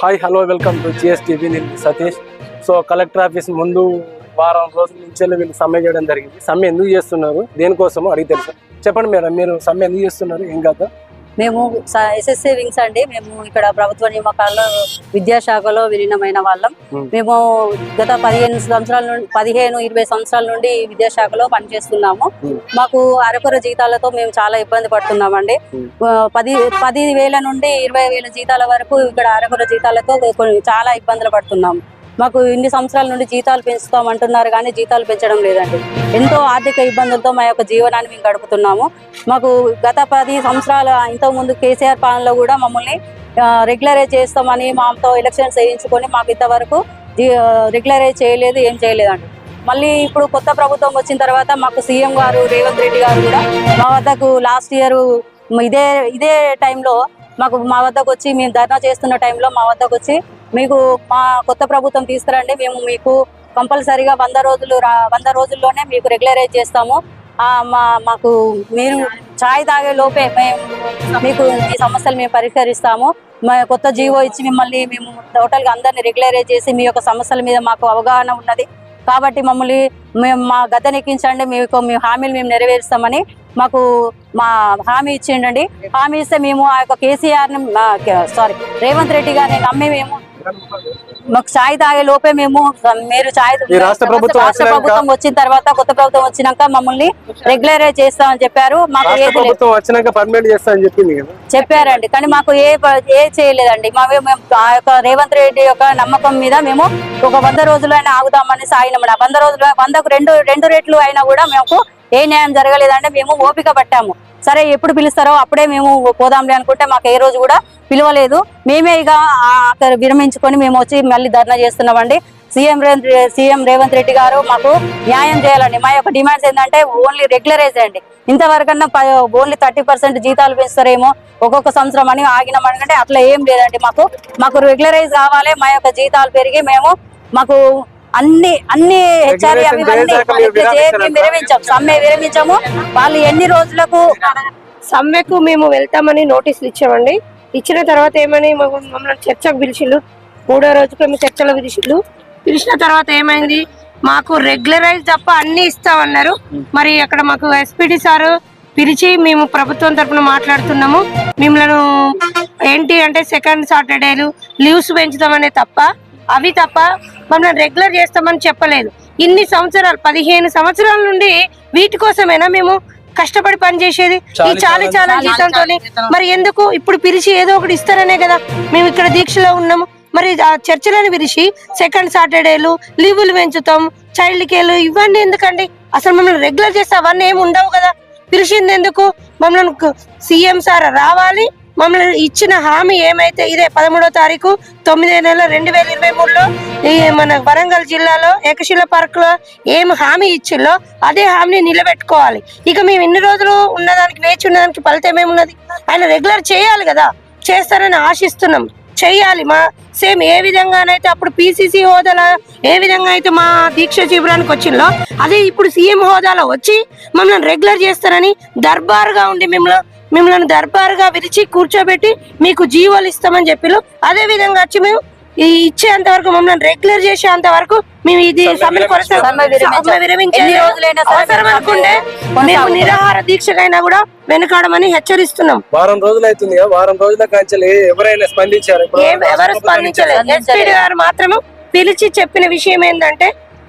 Hi hello welcome to GSTV నేను Satish. So collector office ముందు వారం రోజుల నుంచి వీళ్ళు సమ్మె చేయడం జరిగింది. సమ్మె ఎందుకు చేస్తున్నారు? దేనికోసమో అడిగి తెలుసు. చెప్పండి మేడం మీరు సమ్మె ఎందుకు చేస్తున్నారు? ఏం కాదు మేము ఎస్ఎస్సి వింగ్స్ అండి మేము ఇక్కడ ప్రభుత్వ నియామకాల్లో విద్యాశాఖలో విలీనమైన వాళ్ళం Hmm. మేము గత పదిహేను సంవత్సరాల నుండి పదిహేను ఇరవై సంవత్సరాల నుండి విద్యాశాఖలో పనిచేస్తున్నాము Hmm. మాకు అరకొర జీతాలతో మేము చాలా ఇబ్బంది పడుతున్నామండి Hmm. పది పది వేల నుండి ఇరవై వేల జీతాల వరకు ఇక్కడ అరకొర జీతాలతో చాలా ఇబ్బందులు పడుతున్నాము మాకు ఇన్ని సంవత్సరాల నుండి జీతాలు పెంచుతాం అంటున్నారు కానీ జీతాలు పెంచడం లేదండి. ఎంతో ఆర్థిక ఇబ్బందులతో మా యొక్క జీవనాన్ని మేము గడుపుతున్నాము. మాకు గత పది సంవత్సరాల ఇంతకుముందు కేసీఆర్ పాలనలో కూడా మమ్మల్ని రెగ్యులరైజ్ చేస్తామని మాతో ఎలక్షన్స్ వేయించుకొని మాకు ఇంతవరకు రెగ్యులరైజ్ చేయలేదు ఏం చేయలేదండి. మళ్ళీ ఇప్పుడు కొత్త ప్రభుత్వం వచ్చిన తర్వాత మాకు సీఎం గారు రేవంత్ రెడ్డి గారు కూడా మా వద్దకు లాస్ట్ ఇయర్ ఇదే ఇదే టైంలో మాకు మా వద్దకు వచ్చి మేము ధర్నా చేస్తున్న టైంలో మా వద్దకు వచ్చి మీకు మా కొత్త ప్రభుత్వం తీసుకురండి. మేము మీకు కంపల్సరీగా వంద రోజులు రా- వంద రోజుల్లోనే మీకు రెగ్యులరైజ్ చేస్తాము. మా మాకు మీరు ఛాయ్ తాగే లోపే మేము మీకు ఈ సమస్యలు మేము పరిష్కరిస్తాము. మా కొత్త జీవో ఇచ్చి మిమ్మల్ని మేము టోటల్గా అందరినీ రెగ్యులరైజ్ చేసి మీ యొక్క సమస్యల మీద మాకు అవగాహన ఉన్నది. కాబట్టి మమ్మల్ని మేము మా గద్దెనెక్కించండి. మీకు మీ హామీలు మేము నెరవేరుస్తామని మాకు మా హామీ ఇచ్చిండండి. హామీ ఇస్తే మేము ఆ యొక్క కేసీఆర్ని సారీ రేవంత్ రెడ్డి గారిని నమ్మి మేము మాకు ఛాయ్ తాగే లోపే మేము మీరు ఛాయ్ రాష్ట్ర ప్రభుత్వం రాష్ట్ర వచ్చినాక- ప్రభుత్వం వచ్చిన తర్వాత కొత్త ప్రభుత్వం వచ్చినాక మమ్మల్ని రెగ్యులరైజ్ చేస్తామని చెప్పారు. మాకు ఏది చెప్పారండి. కానీ మాకు ఏ ఏ చేయలేదండి. మా మేము ఆ యొక్క రేవంత్ రెడ్డి యొక్క నమ్మకం మీద మేము ఒక వంద రోజులైనా ఆగుదామని సాగినాం ఆ వంద రోజులు వందకు రెండు రెండు రేట్లు అయినా కూడా మాకు ఏ న్యాయం జరగలేదంటే మేము ఓపిక పట్టాము. సరే ఎప్పుడు పిలుస్తారో అప్పుడే మేము పోదాంలే అనుకుంటే మాకు ఏ రోజు కూడా పిలవలేదు. మేమే ఇక ఆ అక్కడ విరమించుకొని మేము వచ్చి మళ్ళీ ధర్నా చేస్తున్నామండి. సీఎం రేవంత్ సీఎం రేవంత్ రెడ్డి గారు మాకు న్యాయం చేయాలండి. మా యొక్క డిమాండ్స్ ఏంటంటే ఓన్లీ రెగ్యులరైజ్ అండి. ఇంతవరకన్నా ఓన్లీ థర్టీ పర్సెంట్ జీతాలు పెంచుతారేమో ఒక్కొక్క సంవత్సరం అని ఆగినాం అనుకంటే అట్లా ఏం లేదండి మాకు. మాకు రెగ్యులరైజ్ కావాలి మా యొక్క జీతాలు పెరిగి మేము మాకు అన్ని అన్ని హెచ్ఆర్ అవి Regulation ఇవన్నీ చేశాక మీరు విరమించారా? విరమించాం. సమ్మె విరమించాము. వాళ్ళు ఎన్ని రోజులకు సమ్మెకు మేము వెళ్తామని నోటీసులు ఇచ్చామండి. ఇచ్చిన తర్వాత ఏమని మమ్మల్ని చర్చకు పిలిచిళ్ళు. మూడో రోజుకి మేము చర్చలో పిలిచిళ్ళు. పిలిచిన తర్వాత ఏమైంది? మాకు రెగ్యులరైజ్ తప్ప అన్ని ఇస్తామన్నారు. మరి అక్కడ మాకు ఎస్పీడి సారు పిలిచి మేము ప్రభుత్వం తరపున మాట్లాడుతున్నాము. మిమ్మల్ని ఏంటి అంటే సెకండ్ సాటర్డేలు లీవ్స్ పెంచుతామనే తప్ప అవి తప్ప మమ్మల్ని రెగ్యులర్ చేస్తామని చెప్పలేదు. ఇన్ని సంవత్సరాలు పదిహేను సంవత్సరాల నుండి వీటి కోసమేనా మేము కష్టపడి పనిచేసేది ఈ చాలి చాలి జీతంతో మరి ఎందుకు ఇప్పుడు పిలిచి ఏదో ఒకటి ఇస్తారనే కదా? మేము ఇక్కడ దీక్షలో ఉన్నాము. మరి ఆ చర్చలను పిలిచి సెకండ్ సాటర్డేలు లీవులు పెంచుతాం చైల్డ్ కేర్లు ఇవన్నీ ఎందుకండి? అసలు మమ్మల్ని రెగ్యులర్ చేస్తే అవన్నీ ఏమి ఉండవు కదా? పిలిచింది ఎందుకు? మమ్మల్ని సీఎం సార్ రావాలి మమ్మల్ని ఇచ్చిన హామీ ఏమైతే ఇదే పదమూడో తారీఖు తొమ్మిదో నెల రెండు వేల ఇరవై మూడులో ఈ మన వరంగల్ జిల్లాలో ఏకశిల పార్క్లో ఏం హామీ ఇచ్చిల్లో అదే హామీని నిలబెట్టుకోవాలి. ఇక మేము ఇన్ని రోజులు ఉన్నదానికి వేచి ఉన్నదానికి ఫలితం ఏమున్నది? ఆయన రెగ్యులర్ చేయాలి కదా. చేస్తారని ఆశిస్తున్నాం. చెయ్యాలి మా సేమ్ ఏ విధంగానైతే అప్పుడు పిసిసి హోదాలో ఏ విధంగా అయితే మా దీక్ష శిబిరానికి వచ్చిందో అదే ఇప్పుడు సీఎం హోదాలో వచ్చి మమ్మల్ని రెగ్యులర్ చేస్తారని దర్బారుగా ఉండి మిమ్మల్ని మిమ్మల్ని దర్బారుగా విరిచి కూర్చోబెట్టి మీకు జీవోలు ఇస్తామని చెప్పిలు అదే విధంగా వచ్చి మేము ఈ ఇచ్చేంత వరకు మమ్మల్ని రెగ్యులర్ చేసేంత వరకు మేము ఇది సమ్మెను మేము అనుకుంటే మేము కొనసాగుతాం. నిరాహార దీక్షకైనా కూడా వెనుకాడమని హెచ్చరిస్తున్నాం. వారం రోజులు అవుతుంది వారం రోజుల కాంచెలు ఎవరైనా స్పందించారు? ఎవరు స్పందించలేదు. స్పందించలేదు. ఎస్పీడీ గారు మాత్రము పిలిచి చెప్పిన విషయం ఏంటంటే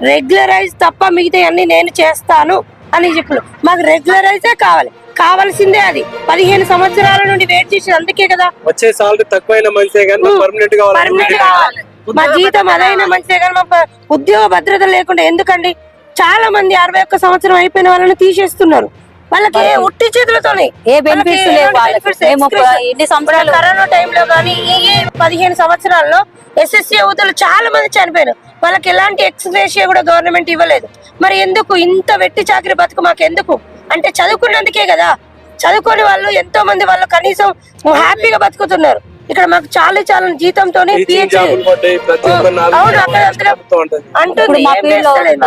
రెగ్యులరైజ్ తప్ప మిగతా అన్ని నేను చేస్తాను. అని చెప్పారు మాకు రెగ్యులరైజే కావాలి. కావాల్సిందే అది. పదిహేను సంవత్సరాల నుండి వెయిట్ చేసి అందుకే కదా. వచ్చే సాలరీ తక్కువైన మంచిదే కానీ పర్మనెంట్ పర్మనెంట్ కావాలి. కావాలి. మా జీతం అదైనా మంచిదే కానీ మా ఉద్యోగ భద్రత లేకుండా ఎందుకండి? చాలా మంది అరవై ఒక్క సంవత్సరం అయిపోయిన వాళ్ళని తీసేస్తున్నారు. వాళ్ళకి ఉట్టి చేతులతోనే ఏ బెనిఫిట్స్ లేవు కరోనా టైంలో కానీ ఈ ఈ పదిహేను సంవత్సరాల్లో ఎస్ఎస్సీ యువతలు చాలా మంది చనిపోయారు వాళ్ళకి ఎలాంటి ఎక్స్గ్రేషియా కూడా గవర్నమెంట్ ఇవ్వలేదు. మరి ఎందుకు ఇంత వెట్టి చాకరి బతుకు మాకు ఎందుకు అంటే చదువుకున్నందుకే కదా. చదువుకొని వాళ్ళు ఎంతో మంది వాళ్ళు కనీసం హ్యాపీగా బతుకుతున్నారు. ఇక్కడ మాకు చాలా చాలా జీతంతో అంటుంది.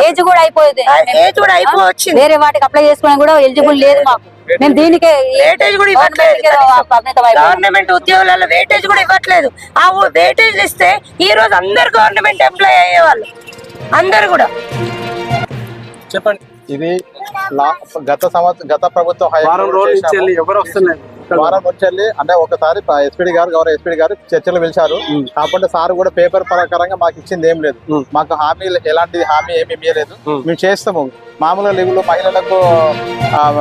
ఏజ్ కూడా అయిపోయింది. ఏజ్ కూడా అయిపోవచ్చింది. వేరే వాటికి అప్లై చేసుకోవడానికి కూడా ఎలిజిబుల్ లేదు మాకు. మేము దీనికే వేటేజ్ కూడా ఇవ్వట్లేదు. గవర్నమెంట్ ఉద్యోగులలో వేటేజ్ కూడా ఇవ్వట్లేదు. ఆ వేటేజ్ ఇస్తే ఈ రోజు అందరు గవర్నమెంట్ ఎంప్లాయ్ అయ్యేవాళ్ళు అందరు కూడా. చెప్పండి. ఇది గత సంవత్సరం గత ప్రభుత్వం వారం రోజుల ఎవరు వస్తున్నారు? వారం వెళ్ళి అంటే ఒకసారి ఎస్పీడి గారు గౌరవ ఎస్పీడి గారు చర్చలు పిలిచారు. కాకపోతే సార్ కూడా పేపర్ ప్రకారంగా మాకు ఇచ్చింది ఏం లేదు. మాకు హామీ ఎలాంటి హామీ ఏమి ఇవ్వలేదు. మేము చేస్తాము. మామూలుగా లీవులు మహిళలకు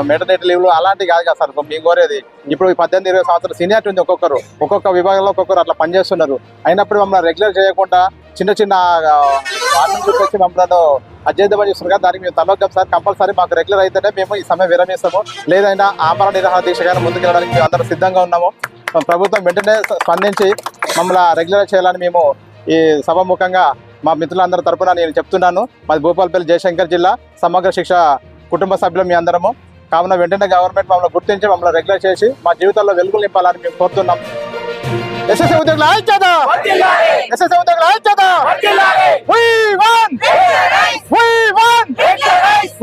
మెటర్నిటీ లీవులు అలాంటివి కాదు కదా సార్. మేము కోరేది. ఇప్పుడు పద్దెనిమిది ఇరవై సంవత్సరాలు సీనియారిటీ ఉంది ఒక్కొక్కరు. ఒక్కొక్క విభాగంలో ఒక్కొక్కరు అట్లా పనిచేస్తున్నారు. అయినప్పుడు మమ్మల్ని రెగ్యులర్ చేయకుండా చిన్న చిన్న వార్డులు చూపించి మమ్మల్ని అజేద్దామని చూస్తున్నారు కదా. దానికి మేము తలొద్దాం సార్. కంపల్సరీ మాకు రెగ్యులర్ అయితేనే మేము ఈ సమయం విరమిస్తాము. లేదైనా ఆమరణ నిరాహార దీక్షగానే ముందుకెళ్ళడానికి మేము అందరం సిద్ధంగా ఉన్నాము. ప్రభుత్వం వెంటనే స్పందించి మమ్మల్ని రెగ్యులర్ చేయాలని మేము ఈ సభాముఖంగా మా మిత్రులందరి తరపున నేను చెప్తున్నాను. మాది భూపాలపల్లి జయశంకర్ జిల్లా. సమగ్ర శిక్ష కుటుంబ సభ్యులు మీ అందరము. కావున వెంటనే గవర్నమెంట్ మమ్మల్ని గుర్తించి మమ్మల్ని రెగ్యులర్ చేసి మా జీవితంలో వెలుగులు నింపాలని మేము కోరుతున్నాం. ఎస్ఎస్సీ ఉద్యోగుల ఐక్యత ఎస్ఎస్సీ ఉద్యోగుల ఐక్యత We won! We won!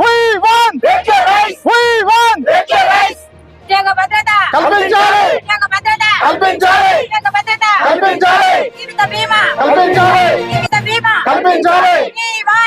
We won! We won! ఉద్యోగ భద్రత కల్పించాలి. ఉద్యోగ భద్రత కల్పించాలి. ఉద్యోగ భద్రత కల్పించాలి. జీవిత బీమా. కల్పించాలి. జీవిత బీమా